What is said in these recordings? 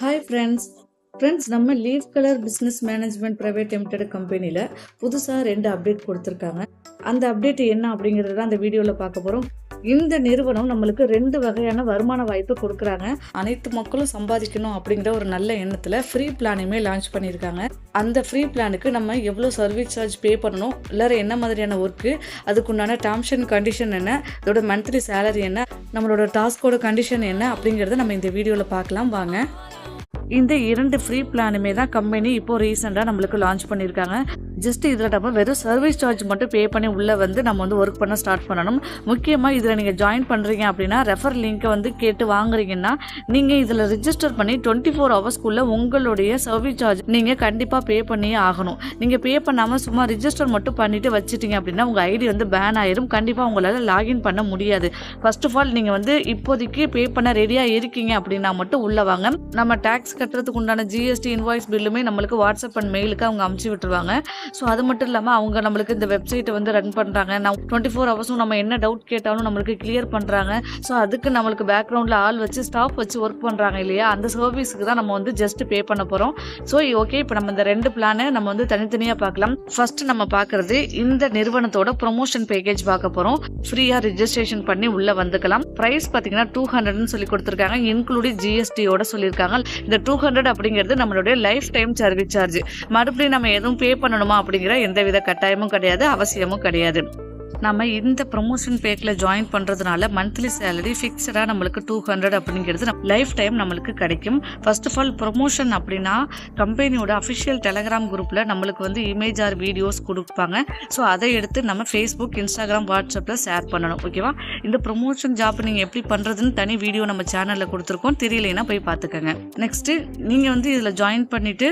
Hi friends friends நம்ம leaf colour business management private limited கம்பெனியில் புதுசாக ரெண்டு அப்டேட் கொடுத்துருக்காங்க. அந்த அப்டேட் என்ன அப்படிங்கிறது தான் அந்த வீடியோவில் பார்க்க போகிறோம் இந்த நிறுவனம் நம்மளுக்கு ரெண்டு வகையான வருமான வாய்ப்பு கொடுக்குறாங்க. அனைத்து மக்களும் சம்பாதிக்கணும் அப்படிங்கிற ஒரு நல்ல எண்ணத்தில் ஃப்ரீ பிளானையுமே லான்ச் பண்ணியிருக்காங்க. அந்த ஃப்ரீ பிளானுக்கு நம்ம எவ்வளோ சர்வீஸ் சார்ஜ் பே பண்ணணும்? இல்லை என்ன மாதிரியான ஒர்க்கு அதுக்குண்டான டேர்ம்ஸ் அண்ட் கண்டிஷன் என்ன? அதோட மந்த்லி சேலரி என்ன? நம்மளோட டாஸ்கோட கண்டிஷன் என்ன? அப்படிங்கிறத நம்ம இந்த வீடியோவில் பார்க்கலாம். வாங்க. இந்த இரண்டு ஃப்ரீ பிளானுமே தான் கம்பெனி இப்போ ரீசெண்டாக நம்மளுக்கு லான்ச் பண்ணியிருக்காங்க ஜஸ்ட் இதில் நம்ம வெறும் சர்வீஸ் சார்ஜ் மட்டும் பே பண்ணி உள்ளே வந்து நம்ம வந்து ஒர்க் பண்ண ஸ்டார்ட் பண்ணணும். முக்கியமாக இதில் நீங்கள் ஜாயின் பண்ணுறீங்க அப்படின்னா ரெஃபர் லிங்க்கை வந்து கேட்டு வாங்குறீங்கன்னா நீங்கள் இதில் ரிஜிஸ்டர் பண்ணி டுவெண்ட்டி ஃபோர் ஹவர்ஸ்க்குள்ளே உங்களுடைய சர்வீஸ் சார்ஜ் நீங்கள் கண்டிப்பாக பே பண்ணியே ஆகணும். நீங்கள் பே பண்ணாமல் சும்மா ரிஜிஸ்டர் மட்டும் பண்ணிவிட்டு வச்சுட்டீங்க அப்படின்னா உங்கள் ஐடி வந்து பேன் ஆயிரும். கண்டிப்பாக உங்களால் லாகின் பண்ண முடியாது. ஃபர்ஸ்ட் ஆஃப் ஆல் நீங்கள் வந்து இப்போதைக்கு பே பண்ண ரெடியாக இருக்கீங்க அப்படின்னா மட்டும் உள்ளே வாங்க. நம்ம டேக்ஸ் கட்டுறதுக்கு உண்டான ஜிஎஸ்டி இன்வாய்ஸ் பில்லுமே நம்மளுக்கு வாட்ஸ்அப் அண்ட் மெயிலுக்கு அவங்க அமுச்சு விட்டுருவாங்க. ஸோ அது மட்டும் இல்லாமல் அவங்க நம்மளுக்கு இந்த வெப்சைட்டை வந்து ரன் பண்ணுறாங்க நான் டுவெண்ட்டி ஃபோர் ஹவர்ஸும் நம்ம என்ன டவுட் கேட்டாலும் நம்மளுக்கு கிளியர் பண்ணுறாங்க ஸோ அதுக்கு நம்மளுக்கு பேக்ரவுண்டில் ஆள் வச்சு ஸ்டாஃப் வச்சு ஒர்க் பண்ணுறாங்க இல்லையா? அந்த சர்வீஸுக்கு தான் நம்ம வந்து ஜஸ்ட் பே பண்ண போகிறோம் ஸோ ஓகே இப்போ நம்ம இந்த ரெண்டு பிளானை நம்ம வந்து தனித்தனியாக பார்க்கலாம். ஃபர்ஸ்ட் நம்ம பார்க்குறது இந்த நிறுவனத்தோட ப்ரொமோஷன் பேக்கேஜ் பார்க்க போகிறோம் ஃப்ரீயாக ரிஜிஸ்ட்ரேஷன் பண்ணி உள்ளே வந்துக்கலாம். ப்ரைஸ் பார்த்தீங்கன்னா டூ ஹண்ட்ரட்னு சொல்லி கொடுத்துருக்காங்க. இன்க்ளூடிங் ஜிஎஸ்டியோட சொல்லியிருக்காங்க. இந்த டூ ஹண்ட்ரட் அப்படிங்கிறது நம்மளுடைய லைஃப் டைம் சர்வீஸ் சார்ஜ் மறுபடியும் நம்ம எதுவும் பே பண்ணணுமா? அப்படிங்கிற எந்தவித கட்டாயமும் கிடையாது அவசியமும் கிடையாது. நம்ம இந்த ப்ரொமோஷன் பேக்கில் ஜாயின் பண்ணுறதுனால மந்த்லி சேலரி ஃபிக்ஸடாக நம்மளுக்கு டூ ஹண்ட்ரட் அப்படிங்கிறது லைஃப் டைம் நம்மளுக்கு கிடைக்கும். ஃபர்ஸ்ட் ஆஃப் ஆல் ப்ரொமோஷன் அப்படின்னா கம்பெனியோட அஃபிஷியல் டெலகிராம் குரூப்பில் நம்மளுக்கு வந்து இமேஜ் ஆர் வீடியோஸ் கொடுப்பாங்க. ஸோ அதை எடுத்து நம்ம ஃபேஸ்புக் இன்ஸ்டாகிராம் வாட்ஸ்அப்பில் ஷேர் பண்ணணும் ஓகேவா இந்த ப்ரொமோஷன் ஜாப் நீங்கள் எப்படி பண்ணுறதுன்னு தனி வீடியோ நம்ம சேனலில் கொடுத்துருக்கோம். தெரியலைன்னா போய் பார்த்துக்கோங்க. நெக்ஸ்ட்டு நீங்கள் வந்து இதில் ஜாயின் பண்ணிவிட்டு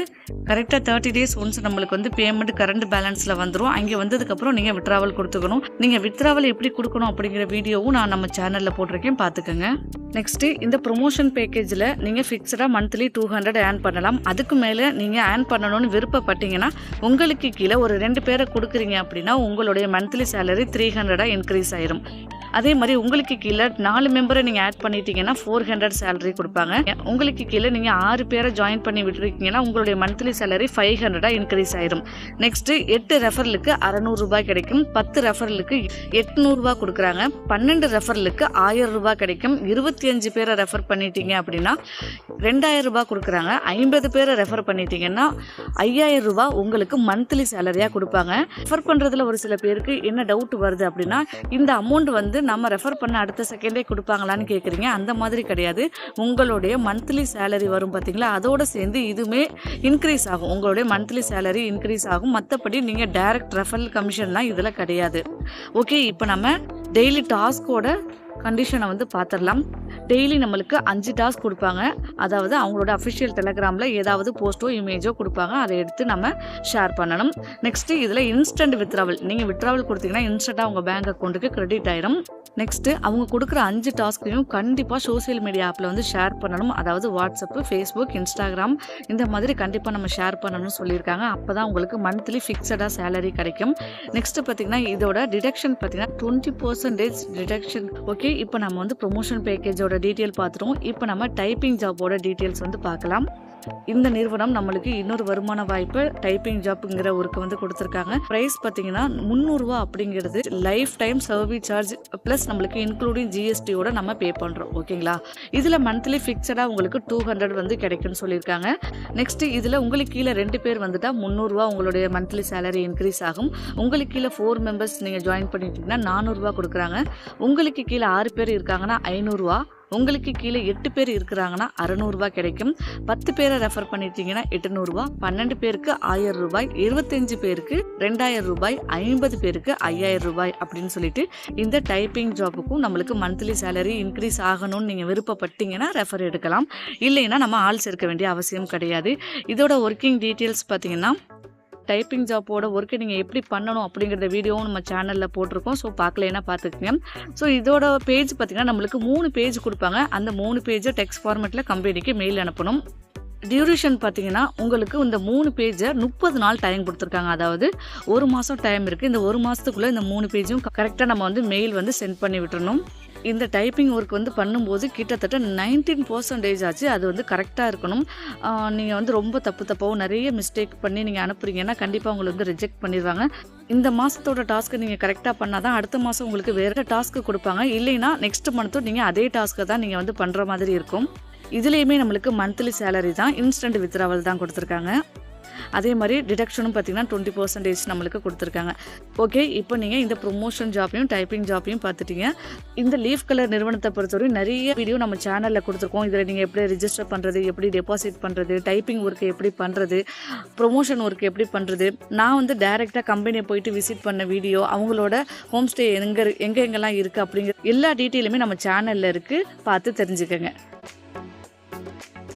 கரெக்டாக தேர்ட்டி டேஸ் ஒன்ஸ் நம்மளுக்கு வந்து பேமெண்ட் கரண்ட் பேலன்ஸில் வந்துடும் அங்கே வந்ததுக்கப்புறம் நீங்கள் விட்ராவல் கொடுத்துக்கணும். நீங்கள் வித்ராவில் எப்படி கொடுக்கணும் அப்படிங்கிற வீடியோவும் நான் நம்ம சேனலில் போட்டிருக்கேன். பார்த்துக்கோங்க. நெக்ஸ்ட்டு இந்த ப்ரொமோஷன் பேக்கேஜில் நீங்கள் ஃபிக்ஸடாக மந்த்லி டூ ஹண்ட்ரட் ஏர்ன் பண்ணலாம். அதுக்கு மேலே நீங்கள் ஏர்ன் பண்ணணும்னு விருப்பப்பட்டீங்கன்னா உங்களுக்கு கீழே ஒரு ரெண்டு பேரை கொடுக்குறீங்க அப்படின்னா உங்களுடைய மந்த்லி சேலரி த்ரீ ஹண்ட்ரடாக இன்க்ரீஸ் ஆயிரும். அதே மாதிரி உங்களுக்கு கீழே நாலு மெம்பரை நீங்கள் ஆட் பண்ணிட்டீங்கன்னா ஃபோர் ஹண்ட்ரட் சேலரி கொடுப்பாங்க. உங்களுக்கு கீழே நீங்கள் ஆறு பேரை ஜாயின் பண்ணி விட்டுருக்கீங்கன்னா உங்களுடைய மந்த்லி சேலரி ஃபைவ் ஹண்ட்ரடாக இன்க்ரீஸ் ஆயிரும். நெக்ஸ்ட் எட்டு ரெஃபரலுக்கு அறநூறுரூபா கிடைக்கும். பத்து ரெஃபரலுக்கு எட்நூறுபா கொடுக்குறாங்க. பன்னெண்டு ரெஃபரலுக்கு ஆயிரம் ரூபாய் கிடைக்கும். இருபத்தி அஞ்சு பேரை ரெஃபர் பண்ணிட்டீங்க அப்படின்னா ரெண்டாயிரம் ரூபாய் கொடுக்குறாங்க. ஐம்பது பேரை ரெஃபர் பண்ணிட்டீங்கன்னா ஐயாயிரம் ரூபாய் உங்களுக்கு மந்த்லி சேலரியாக கொடுப்பாங்க. ரெஃபர் பண்ணுறதுல ஒரு சில பேருக்கு என்ன டவுட் வருது அப்படின்னா இந்த அமௌண்ட் வந்து நம்ம ரெஃபர் பண்ண அடுத்த செகண்டே கொடுப்பாங்களான்னு கேட்குறீங்க அந்த மாதிரி கிடையாது. உங்களுடைய மந்த்லி சேலரி வரும் பார்த்தீங்களா அதோட சேர்ந்து இதுவுமே இன்க்ரீஸ் ஆகும். உங்களுடைய மந்த்லி சேலரி இன்க்ரீஸ் ஆகும். மற்றபடி நீங்கள் டைரக்ட் ரெஃபரல் கமிஷன்லாம் இதில் கிடையாது. ஓகே இப்போ நம்ம டெய்லி டாஸ்கோட கண்டிஷனை வந்து பார்த்துடலாம் டெய்லி நம்மளுக்கு அஞ்சு டாஸ்க் கொடுப்பாங்க. அதாவது அவங்களோட அஃபிஷியல் டெலகிராமில் ஏதாவது போஸ்ட்டோ இமேஜோ கொடுப்பாங்க. அதை எடுத்து நம்ம ஷேர் பண்ணணும். நெக்ஸ்ட்டு இதில் இன்ஸ்டன்ட் வித்ராவல் நீங்கள் வித்ராவல் கொடுத்தீங்கன்னா இன்ஸ்டண்ட்டாக உங்கள் பேங்க் அக்கௌண்ட்டுக்கு கிரெடிட் ஆயிடும் நெக்ஸ்ட்டு அவங்க கொடுக்குற அஞ்சு டாஸ்க்கையும் கண்டிப்பாக சோஷியல் மீடியா ஆப்பில் வந்து ஷேர் பண்ணணும். அதாவது வாட்ஸ்அப்பு ஃபேஸ்புக் இன்ஸ்டாகிராம் இந்த மாதிரி கண்டிப்பாக நம்ம ஷேர் பண்ணணும்னு சொல்லியிருக்காங்க. அப்போ தான் உங்களுக்கு மந்த்லி ஃபிக்ஸடாக சேலரி கிடைக்கும். நெக்ஸ்ட்டு பார்த்தீங்கன்னா இதோட டிடக்ஷன் பார்த்தீங்கன்னா டுவெண்ட்டி பர்சன்டேஜ் டிடக்ஷன் ஓகே இப்போ நம்ம வந்து ப்ரொமோஷன் பேக்கேஜோட டீட்டெயில் பார்த்துருவோம். இப்போ நம்ம டைப்பிங் ஜாபோட டீட்டெயில்ஸ் வந்து பார்க்கலாம். இந்த நிறுவனம் நம்மளுக்கு இன்னொரு வருமான வாய்ப்பு டைப்பிங் ஜாப்ங்கிற ஒர்க்கு வந்து கொடுத்துருக்காங்க. ப்ரைஸ் பார்த்தீங்கன்னா முந்நூறுரூவா அப்படிங்கிறது life time service charge plus நம்மளுக்கு இன்க்ளூடிங் ஜிஎஸ்டியோட நம்ம பே பண்ணுறோம் ஓகேங்களா இதில் மந்த்லி ஃபிக்ஸடாக உங்களுக்கு டூ ஹண்ட்ரட் வந்து கிடைக்கும்னு சொல்லியிருக்காங்க. நெக்ஸ்ட்டு இதில் உங்களுக்கு கீழே ரெண்டு பேர் வந்துட்டால் முந்நூறுரூவா உங்களுடைய மந்த்லி சேலரி இன்க்ரீஸ் ஆகும். உங்களுக்கு கீழே ஃபோர் மெம்பர்ஸ் நீங்கள் ஜாயின் பண்ணிட்டீங்கன்னா நானூறுரூவா கொடுக்குறாங்க. உங்களுக்கு கீழே ஆறு பேர் இருக்காங்கன்னா ஐநூறுரூவா உங்களுக்கு கீழே எட்டு பேர் இருக்கிறாங்கன்னா அறநூறுபா கிடைக்கும். பத்து பேரை ரெஃபர் பண்ணிட்டீங்கன்னா எட்டுநூறுரூவா பன்னெண்டு பேருக்கு ஆயிரம் ரூபாய் இருபத்தஞ்சு பேருக்கு ரெண்டாயிரம் ரூபாய் ஐம்பது பேருக்கு ஐயாயிரம் ரூபாய் அப்படின்னு சொல்லிட்டு இந்த டைப்பிங் ஜாபுக்கும் நம்மளுக்கு மந்த்லி சேலரி இன்க்ரீஸ் ஆகணும்னு நீங்கள் விருப்பப்பட்டீங்கன்னா ரெஃபர் எடுக்கலாம். இல்லைன்னா நம்ம ஆள் சேர்க்க வேண்டிய அவசியம் கிடையாது. இதோட ஒர்க்கிங் டீட்டெயில்ஸ் பார்த்தீங்கன்னா டைப்பிங் ஜாப்போட ஒர்க்கை நீங்கள் எப்படி பண்ணணும் அப்படிங்கிறத வீடியோவும் நம்ம சேனலில் போட்டிருக்கோம். ஸோ பார்க்கலைன்னா பார்த்துக்கங்க. ஸோ இதோட பேஜ் பார்த்தீங்கன்னா நம்மளுக்கு மூணு பேஜ் கொடுப்பாங்க. அந்த மூணு பேஜை டெக்ஸ்ட் ஃபார்மேட்டில் கம்பெனிக்கு மெயில் அனுப்பணும். டியூரேஷன் பார்த்தீங்கன்னா உங்களுக்கு இந்த மூணு பேஜை முப்பது நாள் டைம் கொடுத்துருக்காங்க. அதாவது ஒரு மாதம் டைம் இருக்குது இந்த ஒரு மாதத்துக்குள்ளே இந்த மூணு பேஜும் கரெக்டாக நம்ம வந்து மெயில் வந்து சென்ட் பண்ணி விட்டுறணும். இந்த டைப்பிங் ஒர்க் வந்து பண்ணும்போது கிட்டத்தட்ட நைன்டீன் பர்சன்டேஜ் ஆச்சு. அது வந்து கரெக்டாக இருக்கணும். நீங்கள் வந்து ரொம்ப தப்பு தப்பாகவும் நிறைய மிஸ்டேக் பண்ணி நீங்கள் அனுப்புறீங்கன்னா கண்டிப்பாக உங்களை வந்து ரிஜெக்ட் பண்ணிடுவாங்க. இந்த மாதத்தோட டாஸ்க்கு நீங்கள் கரெக்டாக பண்ணால் தான் அடுத்த மாதம் உங்களுக்கு வேறு டாஸ்க்கு கொடுப்பாங்க. இல்லைன்னா நெக்ஸ்ட் மந்த்தும் நீங்கள் அதே டாஸ்க்கை தான் நீங்கள் வந்து பண்ணுற மாதிரி இருக்கும். இதுலேயுமே நம்மளுக்கு மந்த்லி சேலரி தான். இன்ஸ்டன்ட் வித்ராவல் தான் கொடுத்துருக்காங்க. அதே மாதிரி டிடக்ஷனும் பார்த்தீங்கன்னா டுவெண்ட்டி பர்சன்டேஜ் நம்மளுக்கு கொடுத்துருக்காங்க. ஓகே இப்போ நீங்கள் இந்த ப்ரொமோஷன் ஜாப்பையும் டைப்பிங் ஜாப்பையும் பார்த்துட்டீங்க. இந்த லீஃப் கலர் நிறுவனத்தை பொறுத்தவரை நிறைய வீடியோ நம்ம சேனலில் கொடுத்துருக்கோம். இதில் நீங்கள் எப்படி ரிஜிஸ்டர் பண்ணுறது எப்படி டெபாசிட் பண்ணுறது டைப்பிங் ஒர்க் எப்படி பண்ணுறது ப்ரொமோஷன் ஒர்க் எப்படி பண்ணுறது நான் வந்து டைரெக்டாக கம்பெனியை போயிட்டு விசிட் பண்ண வீடியோ அவங்களோட ஹோம் ஸ்டே எங்கே எங்கே எங்கெல்லாம் இருக்குது அப்படிங்கிற எல்லா டீட்டெயிலுமே நம்ம சேனலில் இருக்குது பார்த்து தெரிஞ்சுக்கோங்க.